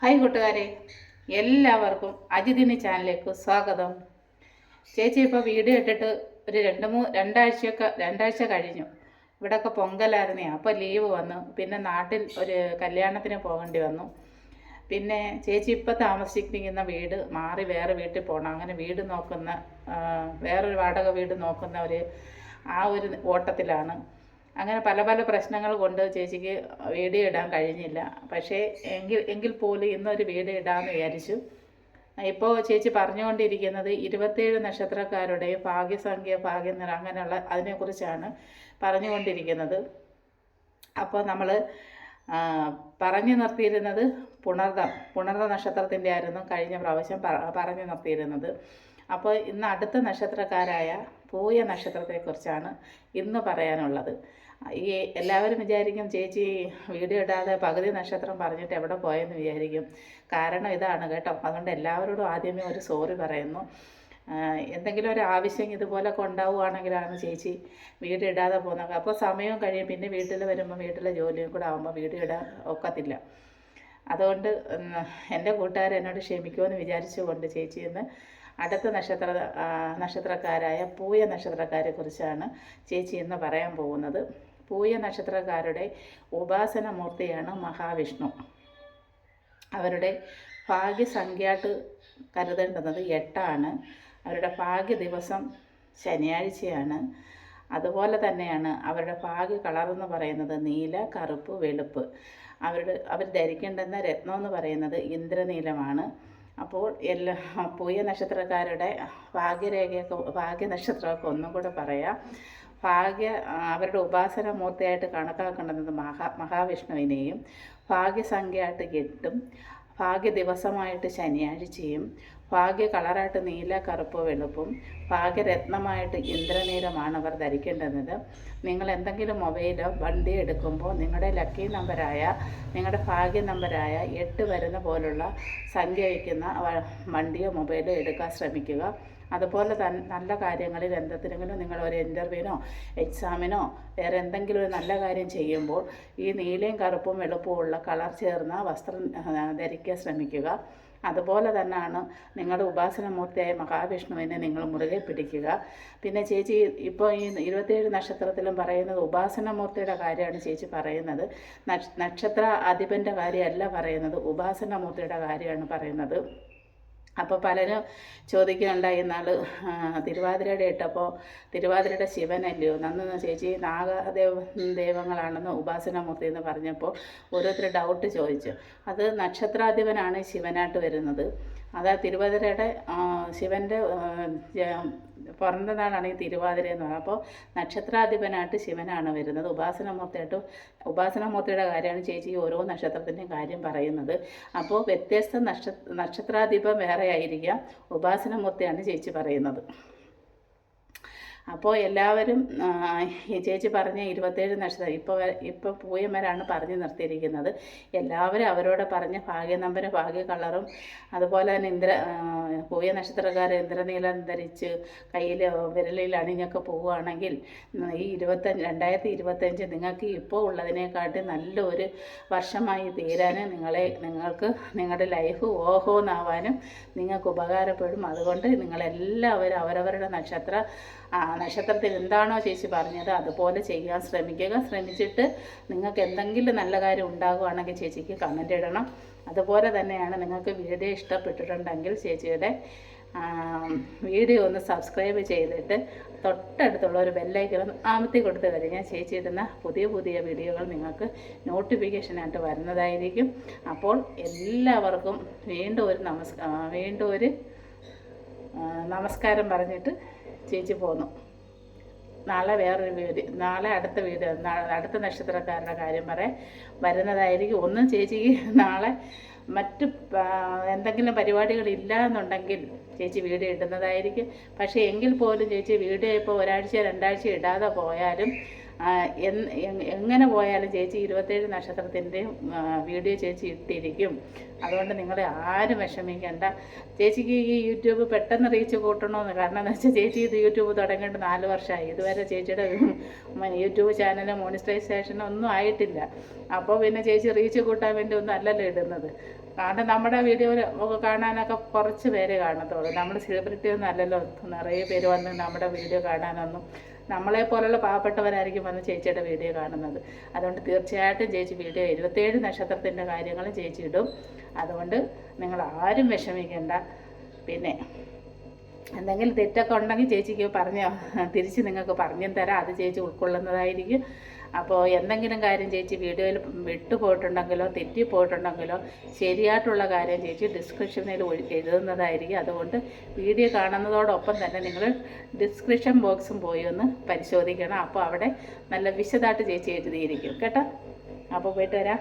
Hi കൂട്ടുകാരെ എല്ലാവർക്കും അജിതിന് ചാനലിലേക്ക് സ്വാഗതം. ചേച്ചി ഇപ്പോൾ വീഡിയോ ഇട്ടിട്ട് ഒരു രണ്ട് മൂ രണ്ടാഴ്ചയൊക്കെ രണ്ടാഴ്ച കഴിഞ്ഞു. ഇവിടെയൊക്കെ പൊങ്കലായിരുന്നേ അപ്പോൾ ലീവ് വന്നു. പിന്നെ നാട്ടിൽ ഒരു കല്യാണത്തിന് പോകേണ്ടി വന്നു. പിന്നെ ചേച്ചി ഇപ്പോൾ താമസിക്കുന്ന വീട് മാറി വേറെ വീട്ടിൽ പോകണം അങ്ങനെ വീട് നോക്കുന്ന വേറൊരു വാടക വീട് നോക്കുന്ന ഒരു ആ ഒരു ഓട്ടത്തിലാണ്. അങ്ങനെ പല പല പ്രശ്നങ്ങൾ കൊണ്ട് ചേച്ചിക്ക് വീഡിയോ ഇടാൻ കഴിഞ്ഞില്ല. പക്ഷേ എങ്കിൽ എങ്കിൽ പോലും ഇന്നൊരു വീഡിയോ ഇടാമെന്ന് വിചാരിച്ചു. ഇപ്പോൾ ചേച്ചി പറഞ്ഞുകൊണ്ടിരിക്കുന്നത് ഇരുപത്തേഴ് നക്ഷത്രക്കാരുടെ ഭാഗ്യസംഖ്യ ഭാഗ്യനിറ അങ്ങനെയുള്ള അതിനെക്കുറിച്ചാണ് പറഞ്ഞുകൊണ്ടിരിക്കുന്നത്. അപ്പോൾ നമ്മൾ പറഞ്ഞു നിർത്തിയിരുന്നത് പുണർദം പുണർദ നക്ഷത്രത്തിന്റെ ആയിരുന്നു കഴിഞ്ഞ പ്രാവശ്യം പറഞ്ഞു നിർത്തിയിരുന്നത്. അപ്പോൾ ഇന്ന് അടുത്ത നക്ഷത്രക്കാരായ പൂയ നക്ഷത്രത്തെക്കുറിച്ചാണ് ഇന്ന് പറയാനുള്ളത്. ഈ എല്ലാവരും വിചാരിക്കും ചേച്ചി വീഡിയോ ഇടാതെ പകുതി നക്ഷത്രം പറഞ്ഞിട്ട് എവിടെ പോയെന്ന് വിചാരിക്കും. കാരണം ഇതാണ് കേട്ടോ. അതുകൊണ്ട് എല്ലാവരോടും ആദ്യമേ ഒരു സോറി പറയുന്നു. എന്തെങ്കിലും ഒരു ആവശ്യം ഇതുപോലൊക്കെ ഉണ്ടാവുകയാണെങ്കിലാണ് ചേച്ചി വീഡിയോ ഇടാതെ പോകുന്നത്. അപ്പോൾ സമയവും കഴിയും. പിന്നെ വീട്ടിൽ വരുമ്പോൾ വീട്ടിലെ ജോലിയും കൂടെ ആകുമ്പോൾ വീഡിയോ ഇടാൻ ഒക്കത്തില്ല. അതുകൊണ്ട് എന്റെ കൂട്ടുകാർ എന്നോട് ക്ഷമിക്കുമെന്ന് വിചാരിച്ചുകൊണ്ട് ചേച്ചി ഇന്ന് അടുത്ത നക്ഷത്ര നക്ഷത്രക്കാരായ പൂയ നക്ഷത്രക്കാരെ കുറിച്ചാണ് ചേച്ചി ഇന്ന് പറയാൻ പോകുന്നത്. പൂയ നക്ഷത്രക്കാരുടെ ഉപാസന മൂർത്തിയാണ് മഹാവിഷ്ണു. അവരുടെ ഭാഗ്യസംഖ്യാട്ട് കരുതേണ്ടുന്നത് എട്ടാണ്. അവരുടെ ഭാഗ്യ ദിവസം ശനിയാഴ്ചയാണ്. അതുപോലെ തന്നെയാണ് അവരുടെ ഭാഗ്യ കളർ എന്ന് പറയുന്നത് നീല കറുപ്പ് വെളുപ്പ്. അവരുടെ അവർ ധരിക്കേണ്ടുന്ന രത്നം എന്ന് പറയുന്നത് ഇന്ദ്രനീലമാണ്. അപ്പോൾ എല്ലാ പൂയ നക്ഷത്രക്കാരുടെ ഭാഗ്യരേഖയൊക്കെ ഭാഗ്യ നക്ഷത്രമൊക്കെ ഒന്നും കൂടെ പറയാം. ഭാഗ്യ അവരുടെ ഉപാസന മൂർത്തിയായിട്ട് കണക്കാക്കേണ്ടത് മഹാ മഹാവിഷ്ണുവിനെയും ഭാഗ്യസംഖ്യയായിട്ട് എട്ടും ഭാഗ്യ ദിവസമായിട്ട് ശനിയാഴ്ചയും ഭാഗ്യ കളറായിട്ട് നീല കറുപ്പ് വെളുപ്പും ഭാഗ്യരത്നമായിട്ട് ഇന്ദ്രനീലമാണ് അവർ ധരിക്കേണ്ടത് നിങ്ങൾ എന്തെങ്കിലും മൊബൈലോ വണ്ടി എടുക്കുമ്പോൾ നിങ്ങളുടെ ലക്കി നമ്പരായ നിങ്ങളുടെ ഭാഗ്യ നമ്പരായ എട്ട് വരുന്ന പോലുള്ള സംഖ്യ വയ്ക്കുന്ന വണ്ടിയോ മൊബൈലോ എടുക്കാൻ ശ്രമിക്കുക. അതുപോലെ തന്നെ നല്ല കാര്യങ്ങളിൽ എന്തെങ്കിലും നിങ്ങൾ ഒരു ഇന്റർവ്യൂവിനോ എക്സാമിനോ വേറെ എന്തെങ്കിലും ഒരു നല്ല കാര്യം ചെയ്യുമ്പോൾ ഈ നീലയും കറുപ്പും വെളുപ്പും ഉള്ള കളർ ചേർന്ന വസ്ത്രം ധരിക്കാൻ ശ്രമിക്കുക. അതുപോലെ തന്നെയാണ് നിങ്ങളുടെ ഉപാസനമൂർത്തിയായ മഹാവിഷ്ണുവിനെ നിങ്ങൾ മുറുകെ പിടിക്കുക. പിന്നെ ചേച്ചി ഇപ്പോൾ ഈ ഇരുപത്തിയേഴ് നക്ഷത്രത്തിലും പറയുന്നത് ഉപാസനമൂർത്തിയുടെ കാര്യമാണ് ചേച്ചി പറയുന്നത്. നക്ഷ- നക്ഷത്ര അധിപന്റെ കാര്യമല്ല പറയുന്നത് ഉപാസനമൂർത്തിയുടെ കാര്യമാണ് പറയുന്നത്. അപ്പോൾ പലരും ചോദിക്കുകയുണ്ടായി നാൾ തിരുവാതിരയുടെ ഇട്ടപ്പോൾ തിരുവാതിരയുടെ ശിവനല്ലയോ? നന്ന് ചേച്ചി നാഗദേവ ദൈവങ്ങളാണെന്ന് ഉപാസനമൂർത്തി എന്ന് പറഞ്ഞപ്പോൾ ഓരോരുത്തർ ഡൗട്ട് ചോദിച്ചു. അത് നക്ഷത്രാധിപനാണ് ശിവനായിട്ട് വരുന്നത്. അതാ തിരുവാതിരയുടെ ശിവന്റെ ആ, പിറന്ന നാളാണ് ഈ തിരുവാതിര എന്ന് പറയുന്നത്. അപ്പോൾ നക്ഷത്രാധിപനായിട്ട് ശിവനാണ് വരുന്നത്. ഉപാസനമൂർത്തിയായിട്ട് ഉപാസനമൂർത്തിയുടെ കാര്യമാണ് ചേച്ചി ഓരോ നക്ഷത്രത്തിന്റെയും കാര്യം പറയുന്നത്. അപ്പോൾ വ്യത്യസ്ത നക്ഷ നക്ഷത്രാധിപം വേറെ ആയിരിക്കാം ഉപാസനമൂർത്തിയാണ് ചേച്ചി പറയുന്നത്. അപ്പോൾ എല്ലാവരും ഈ ചേച്ചി പറഞ്ഞ ഇരുപത്തേഴ് നക്ഷത്രം ഇപ്പോൾ ഇപ്പോൾ പൂയന്മാരാണ് പറഞ്ഞു നിർത്തിയിരിക്കുന്നത്. എല്ലാവരും അവരോട് പറഞ്ഞ ഭാഗ്യ നമ്പരും ഭാഗ്യ കളറും അതുപോലെ തന്നെ ഇന്ദ്ര പൂയ നക്ഷത്രക്കാർ ഇന്ദ്രനീലം ധരിച്ച് കയ്യിൽ വിരലിൽ അണിഞ്ഞൊക്കെ പോവുകയാണെങ്കിൽ ഈ ഇരുപത്തഞ്ച് രണ്ടായിരത്തി ഇരുപത്തഞ്ച് നിങ്ങൾക്ക് ഇപ്പോൾ ഉള്ളതിനെക്കാട്ടി നല്ലൊരു വർഷമായി തീരാൻ നിങ്ങളെ നിങ്ങൾക്ക് നിങ്ങളുടെ ലൈഫ് ഓഹോ എന്നാവാനും നിങ്ങൾക്ക് ഉപകാരപ്പെടും. അതുകൊണ്ട് നിങ്ങളെല്ലാവരും അവരവരുടെ നക്ഷത്ര നക്ഷത്രത്തിൽ എന്താണോ ചേച്ചി പറഞ്ഞത് അതുപോലെ ചെയ്യാൻ ശ്രമിക്കുക. ശ്രമിച്ചിട്ട് നിങ്ങൾക്ക് എന്തെങ്കിലും നല്ല കാര്യം ഉണ്ടാകുവാണെങ്കിൽ ചേച്ചിക്ക് കമന്റ് ഇടണം. അതുപോലെ തന്നെയാണ് നിങ്ങൾക്ക് വീഡിയോ ഇഷ്ടപ്പെട്ടിട്ടുണ്ടെങ്കിൽ ചേച്ചിയുടെ വീഡിയോ ഒന്ന് സബ്സ്ക്രൈബ് ചെയ്തിട്ട് തൊട്ടടുത്തുള്ള ഒരു ബെല്ലൈക്കൺ അമർത്തി കൊടുത്തു കഴിഞ്ഞാൽ ചേച്ചി ഇടുന്ന പുതിയ പുതിയ വീഡിയോകൾ നിങ്ങൾക്ക് നോട്ടിഫിക്കേഷനായിട്ട് വരുന്നതായിരിക്കും. അപ്പോൾ എല്ലാവർക്കും വീണ്ടും ഒരു നമസ്കാരം വീണ്ടും ഒരു നമസ്കാരം പറഞ്ഞിട്ട് ചേച്ചി പോന്നു. നാളെ വേറൊരു വീട് നാളെ അടുത്ത വീട് അടുത്ത നക്ഷത്രക്കാരുടെ കാര്യം പറയാം. വരുന്നതായിരിക്കും. ഒന്നും ചേച്ചിക്ക് നാളെ മറ്റ് എന്തെങ്കിലും പരിപാടികൾ ഇല്ല എന്നുണ്ടെങ്കിൽ ചേച്ചി വീട് ഇടുന്നതായിരിക്കും. പക്ഷേ എങ്കിൽ പോലും ചേച്ചി വീഡിയോ ഇപ്പോൾ ഒരാഴ്ച രണ്ടാഴ്ച ഇടാതെ പോയാലും എങ്ങനെ പോയാലും ചേച്ചി ഇരുപത്തേഴ് നക്ഷത്രത്തിന്റെയും വീഡിയോ ചേച്ചി ഇട്ടിരിക്കും. അതുകൊണ്ട് നിങ്ങളെ ആരും വിഷമിക്കേണ്ട. ചേച്ചിക്ക് ഈ യൂട്യൂബ് പെട്ടെന്ന് റീച്ച് കൂട്ടണമെന്ന് കാരണം എന്ന് വെച്ചാൽ ചേച്ചി ഇത് യൂട്യൂബ് തുടങ്ങിയിട്ട് നാല് വർഷമായി. ഇതുവരെ ചേച്ചിയുടെ യൂട്യൂബ് ചാനൽ മോണിറ്റൈസേഷൻ ഒന്നും ആയിട്ടില്ല. അപ്പോൾ പിന്നെ ചേച്ചി റീച്ച് കൂട്ടാൻ വേണ്ടി ഒന്നും അല്ലല്ലോ ഇടുന്നത്. കാരണം നമ്മുടെ വീഡിയോ ഒക്കെ കാണാനൊക്കെ കുറച്ച് പേര് കാണത്തുള്ളൂ. നമ്മൾ സെലിബ്രിറ്റി ഒന്നും അല്ലല്ലോ. നിറയെ പേര് വന്ന് നമ്മുടെ വീഡിയോ കാണാനൊന്നും നമ്മളെ പോലുള്ള പാവപ്പെട്ടവരായിരിക്കും വന്ന് ചേച്ചിയുടെ വീഡിയോ കാണുന്നത്. അതുകൊണ്ട് തീർച്ചയായിട്ടും ചേച്ചി വീഡിയോ ഇരുപത്തേഴ് നക്ഷത്രത്തിന്റെ കാര്യങ്ങളും ചേച്ചി ഇടും അതുകൊണ്ട് നിങ്ങൾ ആരും വിഷമിക്കേണ്ട. പിന്നെ എന്തെങ്കിലും തെറ്റൊക്കെ ഉണ്ടെങ്കിൽ ചേച്ചിക്ക് പറഞ്ഞോ. തിരിച്ച് നിങ്ങൾക്ക് പറഞ്ഞു തരാം. അത് ചേച്ചി ഉൾക്കൊള്ളുന്നതായിരിക്കും. അപ്പോൾ എന്തെങ്കിലും കാര്യം ചേച്ചി വീഡിയോയിൽ വിട്ടുപോയിട്ടുണ്ടെങ്കിലോ തെറ്റിപ്പോയിട്ടുണ്ടെങ്കിലോ ശരിയായിട്ടുള്ള കാര്യം ചേച്ചി ഡിസ്ക്രിപ്ഷനിൽ എഴുതുന്നതായിരിക്കും. അതുകൊണ്ട് വീഡിയോ കാണുന്നതോടൊപ്പം തന്നെ നിങ്ങൾ ഡിസ്ക്രിപ്ഷൻ ബോക്സും പോയി ഒന്ന് പരിശോധിക്കണം. അപ്പോൾ അവിടെ നല്ല വിശദമായിട്ട് ചേച്ചി എഴുതിയിരിക്കും. കേട്ടോ? അപ്പോൾ പോയിട്ട് വരാം.